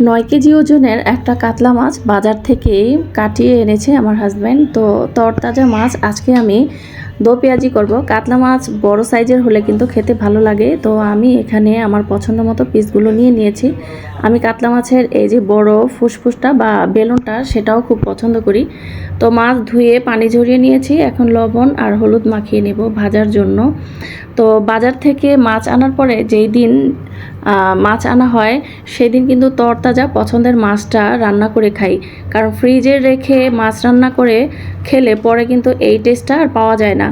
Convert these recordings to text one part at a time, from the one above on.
নয় কেজি ওজনের একটা কাতলা মাছ বাজার থেকে কাটিয়ে এনেছে আমার হাজব্যান্ড তো তরতাজা মাছ আজকে আমি দো পেঁয়াজি করব। কাতলা মাছ বড় সাইজের হলে কিন্তু খেতে ভালো লাগে। তো আমি এখানে আমার পছন্দ মতো পিসগুলো নিয়ে নিয়েছি। আমি কাতলা মাছের এই যে বড় ফুসফুসটা বা বেলুনটা সেটাও খুব পছন্দ করি। তো মাছ ধুয়ে পানি ঝরিয়ে নিয়েছি। এখন লবণ আর হলুদ মাখিয়ে নেব ভাজার জন্য। তো বাজার থেকে মাছ আনার পরে যেই দিন মাছ আনা হয়, সেদিন কিন্তু তরতাজা পছন্দের মাছটা রান্না করে খাই। কারণ ফ্রিজে রেখে মাছ রান্না করে খেলে পরে কিন্তু এই টেস্টটা আর পাওয়া যায় না।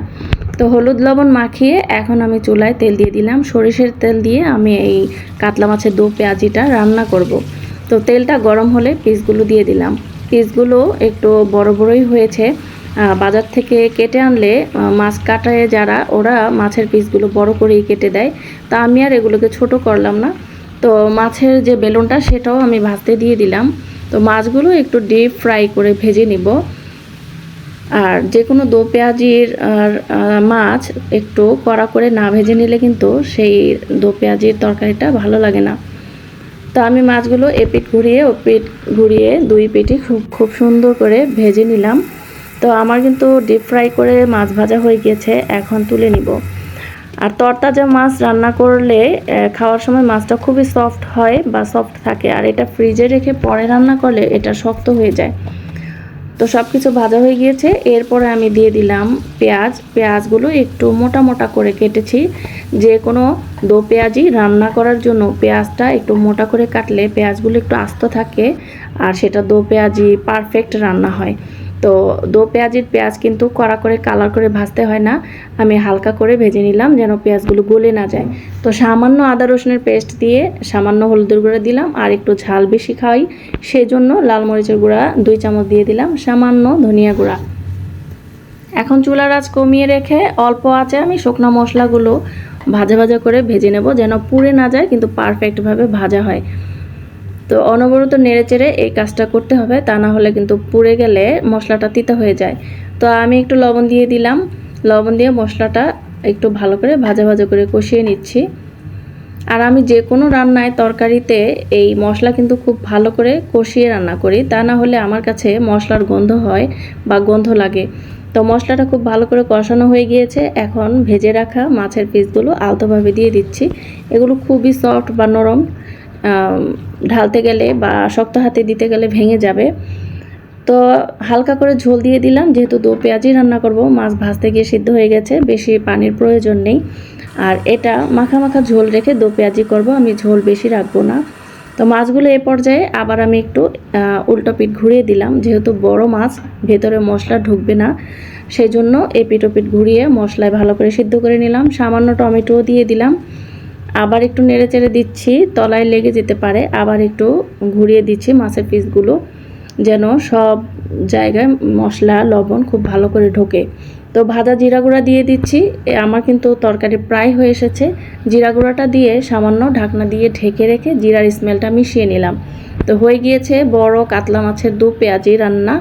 তো হলুদ লবণ মাখিয়ে এখন আমি চুলায় তেল দিয়ে দিলাম। সরিষের তেল দিয়ে আমি এই কাতলা মাছের দো পেঁয়াজিটা রান্না করব। তো তেলটা গরম হলে পিসগুলো দিয়ে দিলাম। পিসগুলো একটু বড় বড়ই হয়েছে। বাজার থেকে কেটে আনলে মাছ কাটায় যারা, ওরা মাছের পিসগুলো বড় করেই কেটে দেয়। তা আমি আর এগুলোকে ছোট করলাম না। তো মাছের যে বেলুনটা, সেটাও আমি ভাজতে দিয়ে দিলাম। তো মাছগুলো একটু ডিপ ফ্রাই করে ভেজে নিব। আর যে কোনো দো পেঁয়াজির আর মাছ একটু কড়া করে না ভেজে নিলে কিন্তু সেই দো পেঁয়াজির তরকারিটা ভালো লাগে না। তো আমি মাছগুলো এপিট ঘুরিয়ে ও পিট ঘুরিয়ে দুই পিঠই খুব খুব সুন্দর করে ভেজে নিলাম। তো আমার কিন্তু ডিপ ফ্রাই করে মাছ ভাজা হয়ে গিয়েছে, এখন তুলে নিব। আর তরতাজা মাছ রান্না করলে খাওয়ার সময় মাছটা খুবই সফট হয় বা সফট থাকে। আর এটা ফ্রিজে রেখে পরে রান্না করলে এটা শক্ত হয়ে যায়। তো সব কিছু ভাজা হয়ে গিয়েছে। এরপরে আমি দিয়ে দিলাম পেঁয়াজ। পেঁয়াজগুলো একটু মোটা মোটা করে কেটেছি। যে কোনো দো পেঁয়াজি রান্না করার জন্য পেঁয়াজটা একটু মোটা করে কাটলে পেঁয়াজগুলো একটু আস্ত থাকে আর সেটা দো পেঁয়াজি পারফেক্ট রান্না হয়। তো দো পেঁয়াজির পেঁয়াজ কিন্তু কড়া করে, কালার করে ভাজতে হয় না। আমি হালকা করে ভেজে নিলাম যেন পেঁয়াজগুলো গলে না যায়। তো সামান্য আদা রসুনের পেস্ট দিয়ে সামান্য হলুদের গুঁড়া দিলাম আর একটু ঝাল বেশি খাই সেই জন্য লাল মরিচের গুঁড়া দুই চামচ দিয়ে দিলাম, সামান্য ধনিয়া গুঁড়া। এখন চুলার আঁচ কমিয়ে রেখে অল্প আঁচে আমি শুকনো মশলাগুলো ভাজা ভাজা করে ভেজে নেব যেন পুড়ে না যায়, কিন্তু পারফেক্টভাবে ভাজা হয়। তো অনবরত নেড়ে চেড়ে এই কাজটা করতে হবে, তা না হলে কিন্তু পুড়ে গেলে মশলাটা তিতা হয়ে যায়। তো আমি একটু লবণ দিয়ে দিলাম। লবণ দিয়ে মশলাটা একটু ভালো করে ভাজা ভাজা করে কষিয়ে নিচ্ছি। আর আমি যে কোনো রান্নায় তরকারিতে এই মশলা কিন্তু খুব ভালো করে কষিয়ে রান্না করি, তা না হলে আমার কাছে মশলার গন্ধ হয় বা গন্ধ লাগে। তো মশলাটা খুব ভালো করে কষানো হয়ে গিয়েছে। এখন ভেজে রাখা মাছের পিসগুলো আলতোভাবে দিয়ে দিচ্ছি। এগুলো খুবই সফট বা নরম। ঢালতে গেলে বা শক্ত হাতে দিতে গেলে ভেঙে যাবে। তো হালকা করে ঝোল দিয়ে দিলাম, যেহেতু দো পেঁয়াজি রান্না করব, মাছ ভাজতে গিয়ে সিদ্ধ হয়ে গেছে, বেশি পানির প্রয়োজন নেই। আর এটা মাখা মাখা ঝোল রেখে দো পেঁয়াজি করব, আমি ঝোল বেশি রাখব না। তো মাছগুলো এ পর্যায়ে আবার আমি একটু উল্টো পিঠ ঘুরিয়ে দিলাম, যেহেতু বড় মাছ, ভেতরে মশলা ঢুকবে না। সেই জন্য এপিট ওপিট ঘুরিয়ে মশলায় ভালো করে সিদ্ধ করে নিলাম। সামান্য টমেটোও দিয়ে দিলাম। আবার একটু নেড়ে চেড়ে দিচ্ছি, তলায় লেগে যেতে পারে। আবার একটু ঘুরিয়ে দিচ্ছি মাছের পিসগুলো, যেন সব জায়গায় মশলা, লবণ খুব ভালো করে ঢোকে। তো ভাজা জিরা গুঁড়া দিয়ে দিচ্ছি। আমার কিন্তু তরকারি প্রায় হয়ে এসেছে। জিরা গুঁড়াটা দিয়ে সামান্য ঢাকনা দিয়ে ঢেকে রেখে জিরার স্মেলটা মিশিয়ে নিলাম। তো হয়ে গিয়েছে বড় কাতলা মাছের দু পেঁয়াজি রান্না।